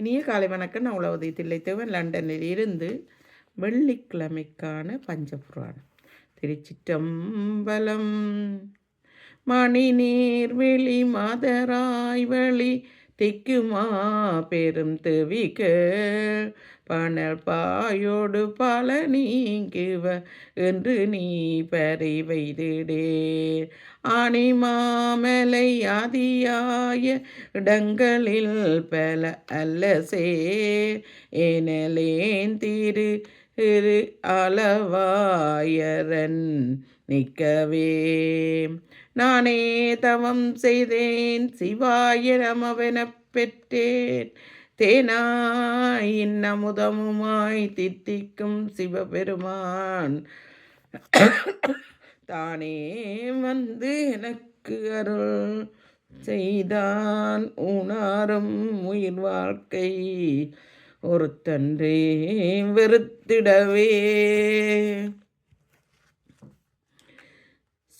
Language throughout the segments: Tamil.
இனிய காலை வணக்கம். நான் உளவதி தில்லைத்தேவன் லண்டனில் இருந்து வெள்ளிக்கிழமைக்கான பஞ்சபுராணம். திருச்சிற்றம்பலம் மணி நீர் வெளி மதராய் வழி திக்குமா பெரும் தெவிக்க பணல் பாயோடு பல நீங்குவ என்று நீ பறி வைதிடே ஆணி மாமலை ஆதியாய இடங்களில் பல அல்லசே எனலேன் திரு திரு அளவாயரன் நிற்கவே நானே தவம் செய்தேன் சிவாய நமவெனப் பெற்றேன். தேனாய் இன்னமுதமுமாய் தித்திக்கும் சிவபெருமான். தானே வந்து எனக்கு அருள் செய்தான் உணாரும் உயிர் வாழ்க்கை. ஒருத்தன்றே வெறுத்திடவே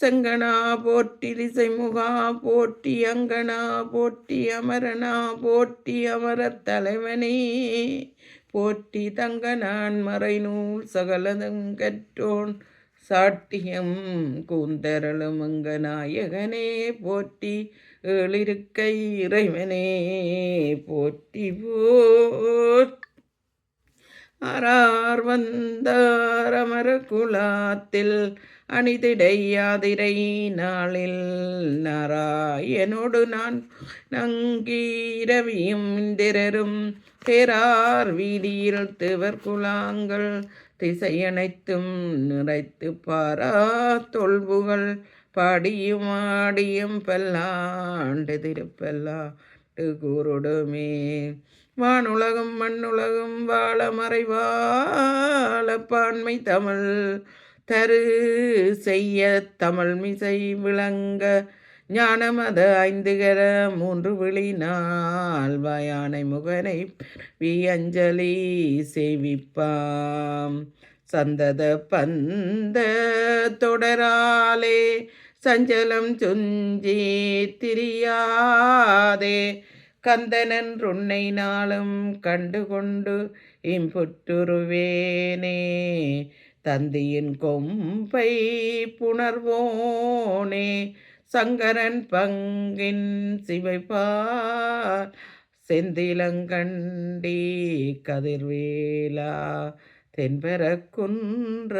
செங்கனா போற்றி இசைமுகா போற்றி அங்கனா போற்றி அமரனா போற்றி அமரத் தலைவனே. போற்றி தங்க நான் மறைநூல் சகலதும் கற்றோன். சாட்டியம் கூந்தரளும் அங்க நாயகனே. போற்றி ஏழிருக்கை இறைவனே. போற்றி போற். அறார் வந்தார் அமர குலாத்தில் அணிதிடையாதிரை நாளில் நாராயனோடு நான் நங்கீரவியும் இந்திரரும் பேரார் வீதியில் திவர் குலாங்கள் திசையனைத்தும் நிறைத்து பாரா தொல்புகள் பாடியும் ஆடியும் பல்லாண்டு திருப்பல்லாண்டு கூறுடுமே. வானுலகம் மண்ணுலகம் வாழ மறைவாழ பான்மை தமிழ் தரு செய்ய தமிழ் மிசை விளங்க ஞானமத ஐந்துகர மூன்று விழினால் வயானை முகனை வி அஞ்சலி சேவிப்பாம். சந்தத பந்த தொடராலே சஞ்சலம் சுஞ்சி திரியாதே. கந்தனன் கந்தனன்றுன்னை நாளும் கண்டுகொண்டு இம்புற்றுருவேனே தந்தியின் கொம்பை புணர்வோனே சங்கரன் பங்கின் சிவைப்பார். செந்திலங்கண்டி கதிர்வேலா தென்பெறக்குன்ற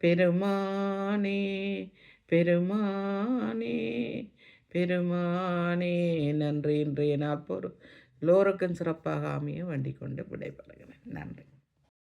பெருமானே பெருமானே பெருமானே. நன்றி இன்றைய நாற்பொரு எல்லோருக்கும் சிறப்பாக அமைய வேண்டிக் கொண்டு விடைபெறுகிறேன்.